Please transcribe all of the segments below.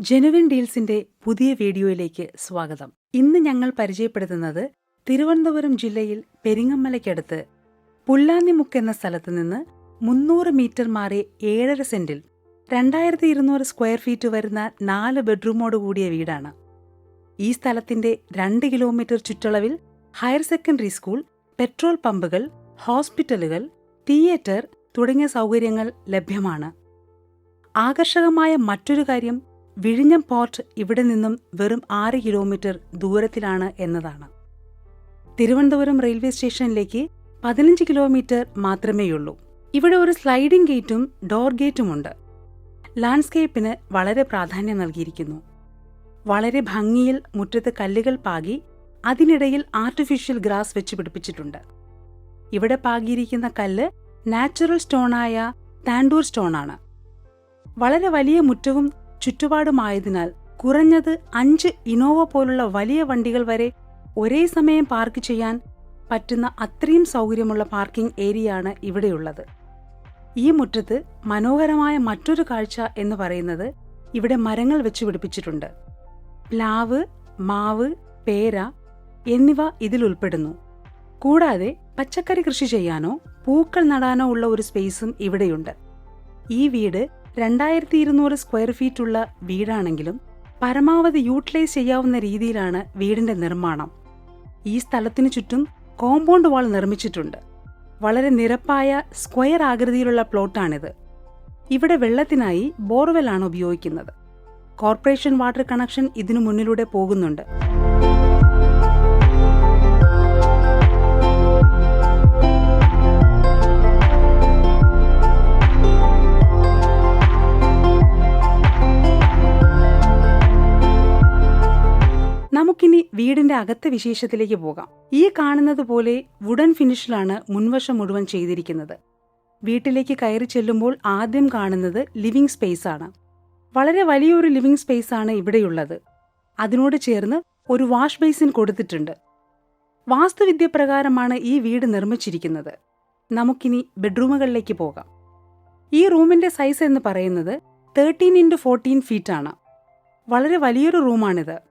Genuine ഡീൽസിന്റെ പുതിയ വീഡിയോയിലേക്ക് സ്വാഗതം. ഇന്ന് ഞങ്ങൾ പരിചയപ്പെടുത്തുന്നത് തിരുവനന്തപുരം ജില്ലയിൽ പെരിങ്ങമ്മലയ്ക്കടുത്ത് പുല്ലാന്നിമുക്ക് എന്ന സ്ഥലത്ത് നിന്ന് മുന്നൂറ് മീറ്റർ മാറി ഏഴര സെന്റിൽ രണ്ടായിരത്തി ഇരുന്നൂറ് സ്ക്വയർ ഫീറ്റ് വരുന്ന നാല് ബെഡ്റൂമോട് കൂടിയ വീടാണ്. ഈ സ്ഥലത്തിന്റെ രണ്ട് കിലോമീറ്റർ ചുറ്റളവിൽ ഹയർ സെക്കൻഡറി സ്കൂൾ പെട്രോൾ പമ്പുകൾ ഹോസ്പിറ്റലുകൾ തിയേറ്റർ തുടങ്ങിയ സൗകര്യങ്ങൾ ലഭ്യമാണ്. ആകർഷകമായ മറ്റൊരു കാര്യം വിഴിഞ്ഞം പോർട്ട് ഇവിടെ നിന്നും വെറും ആറ് കിലോമീറ്റർ ദൂരത്തിലാണ് എന്നതാണ്. തിരുവനന്തപുരം റെയിൽവേ സ്റ്റേഷനിലേക്ക് പതിനഞ്ച് കിലോമീറ്റർ മാത്രമേയുള്ളൂ. ഇവിടെ ഒരു സ്ലൈഡിംഗ് ഗേറ്റും ഡോർ ഗേറ്റുമുണ്ട്. ലാൻഡ്സ്കേപ്പിന് വളരെ പ്രാധാന്യം നൽകിയിരിക്കുന്നു. വളരെ ഭംഗിയിൽ മുറ്റത്ത് കല്ലുകൾ പാകി അതിനിടയിൽ ആർട്ടിഫിഷ്യൽ ഗ്രാസ് വെച്ച് പിടിപ്പിച്ചിട്ടുണ്ട്. ഇവിടെ പാകിയിരിക്കുന്ന കല്ല് നാച്ചുറൽ സ്റ്റോണായ താൻഡൂർ സ്റ്റോണാണ്. വളരെ വലിയ മുറ്റവും ചുറ്റുപാടുമായതിനാൽ കുറഞ്ഞത് അഞ്ച് ഇനോവ പോലുള്ള വലിയ വണ്ടികൾ വരെ ഒരേ സമയം പാർക്ക് ചെയ്യാൻ പറ്റുന്ന അത്രയും സൗകര്യമുള്ള പാർക്കിംഗ് ഏരിയയാണ് ഇവിടെയുള്ളത്. ഈ മുറ്റത്ത് മനോഹരമായ മറ്റൊരു കാഴ്ച എന്ന് പറയുന്നത് ഇവിടെ മരങ്ങൾ വെച്ച് പിടിപ്പിച്ചിട്ടുണ്ട്. പ്ലാവ് മാവ് പേര എന്നിവ ഇതിൽ ഉൾപ്പെടുന്നു. കൂടാതെ പച്ചക്കറി കൃഷി ചെയ്യാനോ പൂക്കൾ നടാനോ ഉള്ള ഒരു സ്പേസും ഇവിടെയുണ്ട്. ഈ വീട് രണ്ടായിരത്തി ഇരുന്നൂറ് സ്ക്വയർ ഫീറ്റ് ഉള്ള വീടാണെങ്കിലും പരമാവധി യൂട്ടിലൈസ് ചെയ്യാവുന്ന രീതിയിലാണ് വീടിന്റെ നിർമ്മാണം. ഈ സ്ഥലത്തിനു ചുറ്റും കോമ്പൗണ്ട് വാൾ നിർമ്മിച്ചിട്ടുണ്ട്. വളരെ നിരപ്പായ സ്ക്വയർ ആകൃതിയിലുള്ള പ്ലോട്ടാണിത് ഇവിടെ വെള്ളത്തിനായി ബോർവെല്ലാണ് ഉപയോഗിക്കുന്നത്. കോർപ്പറേഷൻ വാട്ടർ കണക്ഷൻ ഇതിനു മുന്നിലൂടെ പോകുന്നുണ്ട്. വീടിന്റെ അകത്തെ വിശേഷത്തിലേക്ക് പോകാം. ഈ കാണുന്നത് പോലെ വുഡൻ ഫിനിഷിലാണ് മുൻവശം മുഴുവൻ ചെയ്തിരിക്കുന്നത്. വീട്ടിലേക്ക് കയറി ചെല്ലുമ്പോൾ ആദ്യം കാണുന്നത് ലിവിംഗ് സ്പേസ് ആണ്. വളരെ വലിയൊരു ലിവിംഗ് സ്പേസ് ആണ് ഇവിടെയുള്ളത്. അതിനോട് ചേർന്ന് ഒരു വാഷ് ബേസിൻ കൊടുത്തിട്ടുണ്ട്. വാസ്തുവിദ്യ പ്രകാരമാണ് ഈ വീട് നിർമ്മിച്ചിരിക്കുന്നത്. നമുക്കിനി ബെഡ്റൂമുകളിലേക്ക് പോകാം. ഈ റൂമിന്റെ സൈസ് എന്ന് പറയുന്നത് തേർട്ടീൻ ഇന്റു ഫോർട്ടീൻ ഫീറ്റ് ആണ്. വളരെ വലിയൊരു റൂമാണിത്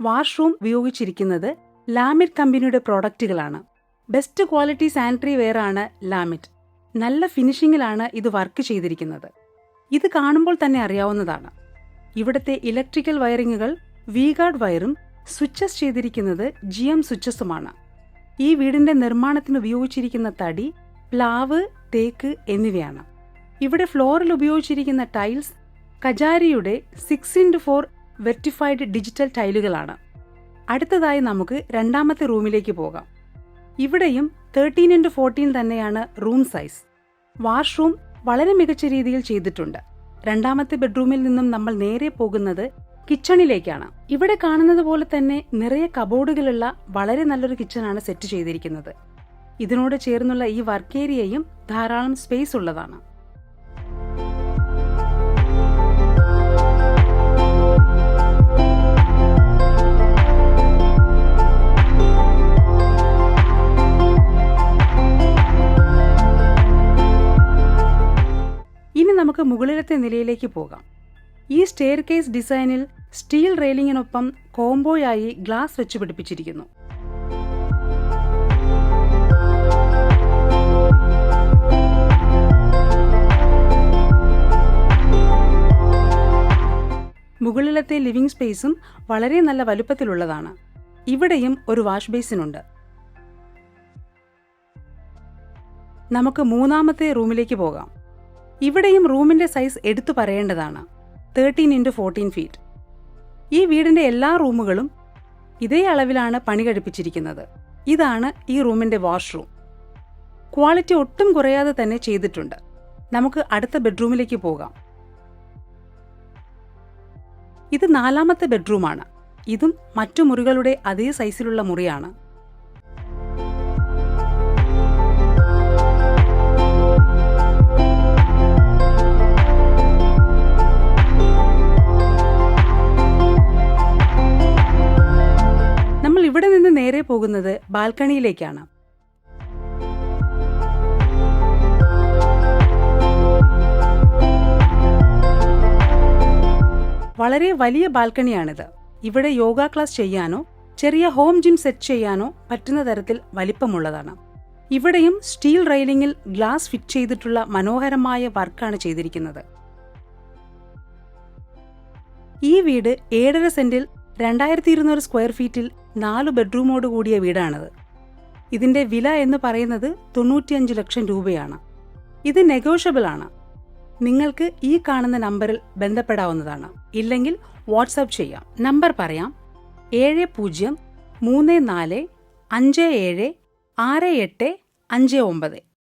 വാഷ്റൂം ഉപയോഗിച്ചിരിക്കുന്നത് ലാമിറ്റ് കമ്പനിയുടെ പ്രോഡക്റ്റുകളാണ്. ബെസ്റ്റ് ക്വാളിറ്റി സാനിറ്ററി വെയർ ആണ് ലാമിറ്റ്. നല്ല ഫിനിഷിങ്ങിലാണ് ഇത് വർക്ക് ചെയ്തിരിക്കുന്നത്. ഇത് കാണുമ്പോൾ തന്നെ അറിയാവുന്നതാണ്. ഇവിടുത്തെ ഇലക്ട്രിക്കൽ വയറിങ്ങുകൾ വിഗാർഡ് വയറും സ്വിച്ചസ് ചെയ്തിരിക്കുന്നത് ജി എം സ്വിച്ചസുമാണ്. ഈ വീടിന്റെ നിർമ്മാണത്തിന് ഉപയോഗിച്ചിരിക്കുന്ന തടി പ്ലാവ് തേക്ക് എന്നിവയാണ്. ഇവിടെ ഫ്ലോറിൽ ഉപയോഗിച്ചിരിക്കുന്ന tiles കജാരിയുടെ six into four vitrified digital ടൈലുകളാണ്. അടുത്തതായി നമുക്ക് രണ്ടാമത്തെ റൂമിലേക്ക് പോകാം. ഇവിടെയും തേർട്ടീൻ ഇന്റു ഫോർട്ടീൻ തന്നെയാണ് റൂം സൈസ്. വാഷ്റൂം വളരെ മികച്ച രീതിയിൽ ചെയ്തിട്ടുണ്ട്. രണ്ടാമത്തെ ബെഡ്റൂമിൽ നിന്നും നമ്മൾ നേരെ പോകുന്നത് കിച്ചണിലേക്കാണ്. ഇവിടെ കാണുന്നത് പോലെ തന്നെ നിറയെ കബോർഡുകളുള്ള വളരെ നല്ലൊരു കിച്ചണാണ് സെറ്റ് ചെയ്തിരിക്കുന്നത്. ഇതിനോട് ചേർന്നുള്ള ഈ വർക്ക് ഏരിയയും ധാരാളം സ്പേസ് ഉള്ളതാണ്. മുകളിലത്തെ നിലയിലേക്ക് പോകാം. ഈ സ്റ്റെയർ കേസ് ഡിസൈനിൽ സ്റ്റീൽ റെയിലിങ്ങിനൊപ്പം കോംബോയായി ഗ്ലാസ് വെച്ച് പിടിപ്പിച്ചിരിക്കുന്നു. മുകളിലത്തെ ലിവിംഗ് സ്പേസും വളരെ നല്ല വലുപ്പത്തിലുള്ളതാണ്. ഇവിടെയും ഒരു വാഷ് ബേസിനുണ്ട് നമുക്ക് മൂന്നാമത്തെ റൂമിലേക്ക് പോകാം. ഇവിടെയും റൂമിന്റെ സൈസ് എടുത്തു പറയേണ്ടതാണ്. തേർട്ടീൻ ഇന്റു ഫോർട്ടീൻ ഫീറ്റ് ഈ വീടിന്റെ എല്ലാ റൂമുകളും ഇതേ അളവിലാണ് പണി കഴിപ്പിച്ചിരിക്കുന്നത്. ഇതാണ് ഈ റൂമിന്റെ വാഷ്റൂം ക്വാളിറ്റി ഒട്ടും കുറയാതെ തന്നെ ചെയ്തിട്ടുണ്ട്. നമുക്ക് അടുത്ത ബെഡ്റൂമിലേക്ക് പോകാം. ഇത് നാലാമത്തെ ബെഡ്റൂമാണ് ഇതും മറ്റു മുറികളുടെ അതേ സൈസിലുള്ള മുറിയാണ്. നേരെ പോകുന്നത് ബാൽക്കണിയിലേക്കാണ്. വളരെ വലിയ ബാൽക്കണിയാണിത്. ഇവിടെ യോഗ ക്ലാസ് ചെയ്യാനോ ചെറിയ ഹോം ജിം സെറ്റ് ചെയ്യാനോ പറ്റുന്ന തരത്തിൽ വലിപ്പമുള്ളതാണ്. ഇവിടെയും സ്റ്റീൽ റെയിലിംഗിൽ ഗ്ലാസ് ഫിറ്റ് ചെയ്തിട്ടുള്ള മനോഹരമായ വർക്കാണ് ചെയ്തിരിക്കുന്നത്. ഈ വീട് ഏഴര സെന്റിൽ രണ്ടായിരത്തി ഇരുന്നൂറ് സ്ക്വയർ ഫീറ്റിൽ നാല് ബെഡ്റൂമോട് കൂടിയ വീടാണത്. ഇതിന്റെ വില എന്ന് പറയുന്നത് തൊണ്ണൂറ്റിയഞ്ച് ലക്ഷം രൂപയാണ്. ഇത് നെഗോഷ്യബിൾ ആണ്. നിങ്ങൾക്ക് ഈ കാണുന്ന നമ്പറിൽ ബന്ധപ്പെടാവുന്നതാണ്. ഇല്ലെങ്കിൽ വാട്സാപ്പ് ചെയ്യാം. നമ്പർ പറയാം. ഏഴ് പൂജ്യം മൂന്ന് നാല് അഞ്ച് ഏഴ് ആറ് എട്ട് അഞ്ച് ഒമ്പത്.